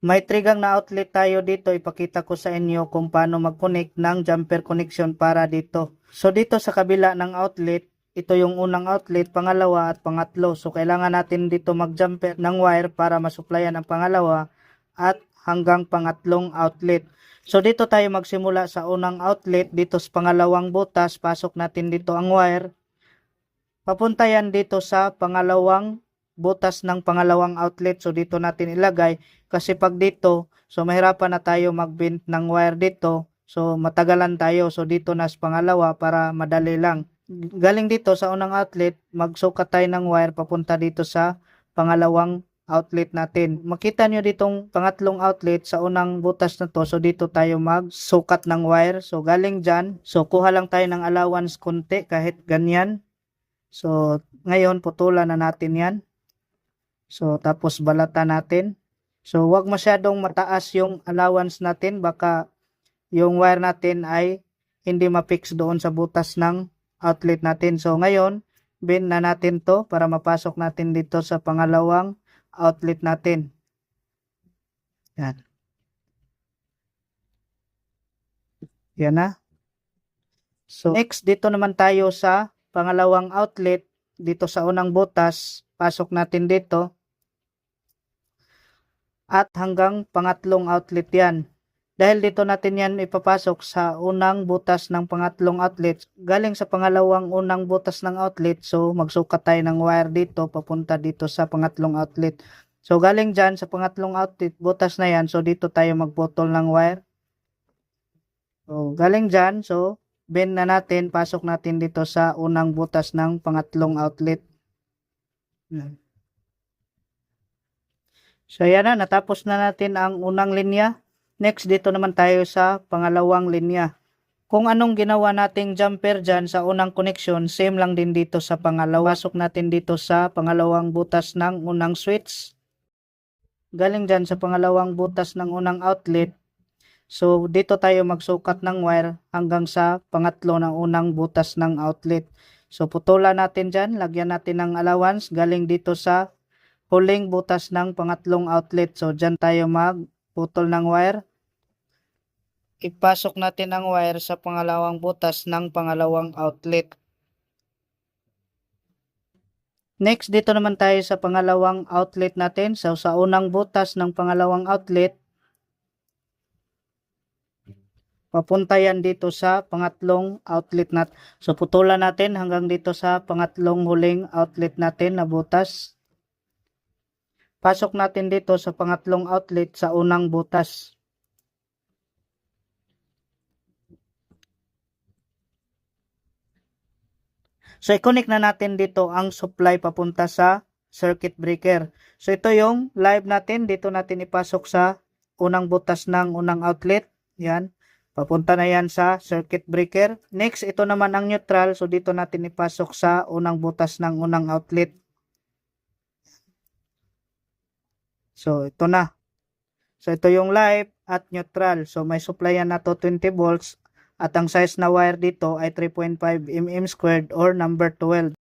May trigang na outlet tayo dito. Ipakita ko sa inyo kung paano mag-connect ng jumper connection para dito. So dito sa kabila ng outlet, ito yung unang outlet, pangalawa at pangatlo. So kailangan natin dito mag-jumper ng wire para masuplayan ang pangalawa at hanggang pangatlong outlet. So dito tayo magsimula sa unang outlet, dito sa pangalawang butas, pasok natin dito ang wire. Papunta yan dito sa pangalawang butas ng pangalawang outlet. So dito natin ilagay kasi pag dito, so mahirapan na tayo magbint ng wire dito. So matagalan tayo. So dito na sa pangalawa para madali lang. Galing dito sa unang outlet, magsukat tayo ng wire papunta dito sa pangalawang outlet natin. Makita nyo ditong pangatlong outlet sa unang butas na to. So dito tayo magsukat ng wire. So galing dyan. So kuha lang tayo ng allowance konti kahit ganyan. So ngayon putulan na natin yan. So tapos balatan natin. So wag masyadong mataas yung allowance natin. Baka yung wire natin ay hindi ma-fix doon sa butas ng outlet natin. So ngayon, bin na natin to para mapasok natin dito sa pangalawang outlet natin. Yan. Yan na. So next, dito naman tayo sa pangalawang outlet. Dito sa unang butas, pasok natin dito. At hanggang pangatlong outlet yan. Dahil dito natin yan ipapasok sa unang butas ng pangatlong outlet, galing sa pangalawang unang butas ng outlet, so magsukat tayo ng wire dito, papunta dito sa pangatlong outlet. So galing dyan sa pangatlong outlet, butas na yan, so dito tayo magputol ng wire. So galing dyan, so bend na natin, pasok natin dito sa unang butas ng pangatlong outlet. Yan. So yan na, natapos na natin ang unang linya. Next, dito naman tayo sa pangalawang linya. Kung anong ginawa nating jumper dyan sa unang connection, same lang din dito sa pangalawa. Pasok natin dito sa pangalawang butas ng unang switch. Galing dyan sa pangalawang butas ng unang outlet. So, dito tayo magsukat ng wire hanggang sa pangatlo ng unang butas ng outlet. So, putulan natin dyan. Lagyan natin ng allowance. Galing dito sa huling butas ng pangatlong outlet. So, dyan tayo magputol ng wire ipasok natin ang wire sa pangalawang butas ng pangalawang outlet. Next, dito naman tayo sa pangalawang outlet natin. So, sa unang butas ng pangalawang outlet, papunta yan dito sa pangatlong outlet natin. So, putulan natin hanggang dito sa pangatlong huling outlet natin na butas. Pasok natin dito sa pangatlong outlet sa unang butas. So, i-connect na natin dito ang supply papunta sa circuit breaker. So, ito yung live natin. Dito natin ipasok sa unang butas ng unang outlet. Yan. Papunta na yan sa circuit breaker. Next, ito naman ang neutral. So, dito natin ipasok sa unang butas ng unang outlet. So, ito na. So, ito yung live at neutral. So, may supply yan na to 20 volts at ang size na wire dito ay 3.5 mm squared or number 12.